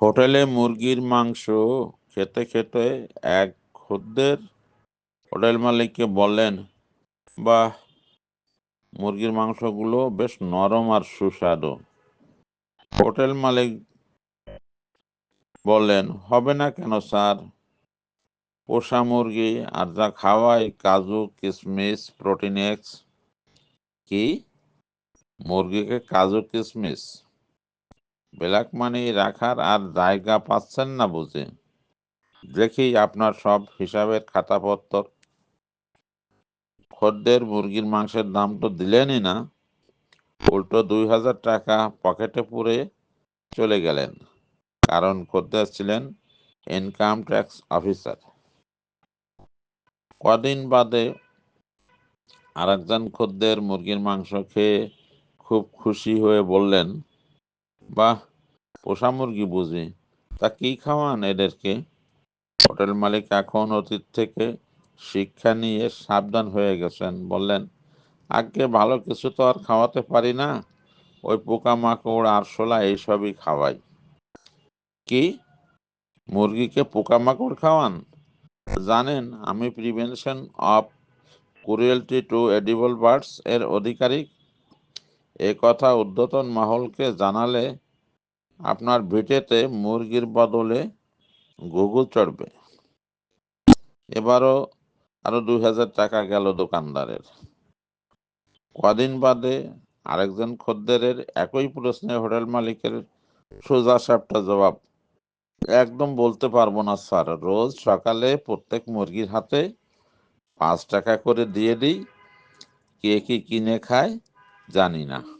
হোটেলে মুরগির মাংস খেতে খেতে এক খদ্দের হোটেল মালিককে বললেন, বাহ, মুরগির মাংসগুলো বেশ নরম আর সুস্বাদু। হোটেল মালিক বললেন, হবে না কেন স্যার? পোষা মুরগি আর যা খাওয়াই, কাজু কিশমিশ প্রোটিন এক্স, কি? মুরগিকে কাজু কিশমিশ ব্ল্যাক মানি রাখার আর জায়গা পাচ্ছেন না বুঝে। দেখি আপনার সব হিসাবের খাতাপত্র খদ্দের মুরগির মাংসের দাম তো দিলেনই না। উল্টো দুই হাজার টাকা পকেটে পুরে চলে গেলেন। কারণ খদ্দের ছিলেন ইনকাম ট্যাক্স অফিসার। কদিন বাদে আরেকজন খদ্দের মুরগির মাংস খেয়ে খুব খুশি হয়ে বললেন বাহ পোষা মুরগি বুঝি, তা কি খাওয়ান এদেরকে? হোটেল মালিক এখন অতীত থেকে শিক্ষা নিয়ে সাবধান হয়ে গেছেন, বললেন, আগে ভালো কিছু তো আর খাওয়াতে পারি না, ওই পোকামাকড়, আরশোলা এইসবই খাওয়াই। কি? মুরগিকে পোকামাকড় খাওয়ান? জানেন, আমি prevention of cruelty to edible birds এর আধিকারিক এ কথা উদ্ধতন মহলকে জানালে আপনার ভিটেতে মুরগির বদলে গুগল চড়বে। এবারও আরও দুই হাজার টাকা গেল দোকানদারের। কদিন বাদে আরেকজন খদ্দেরের একই প্রশ্নে হোটেল মালিকের সোজা সাপটা জবাব, একদম বলতে পারব না স্যার, রোজ সকালে প্রত্যেক মুরগির হাতে পাঁচ টাকা করে দিয়ে দিই। কে কি কিনে খায় জানি না।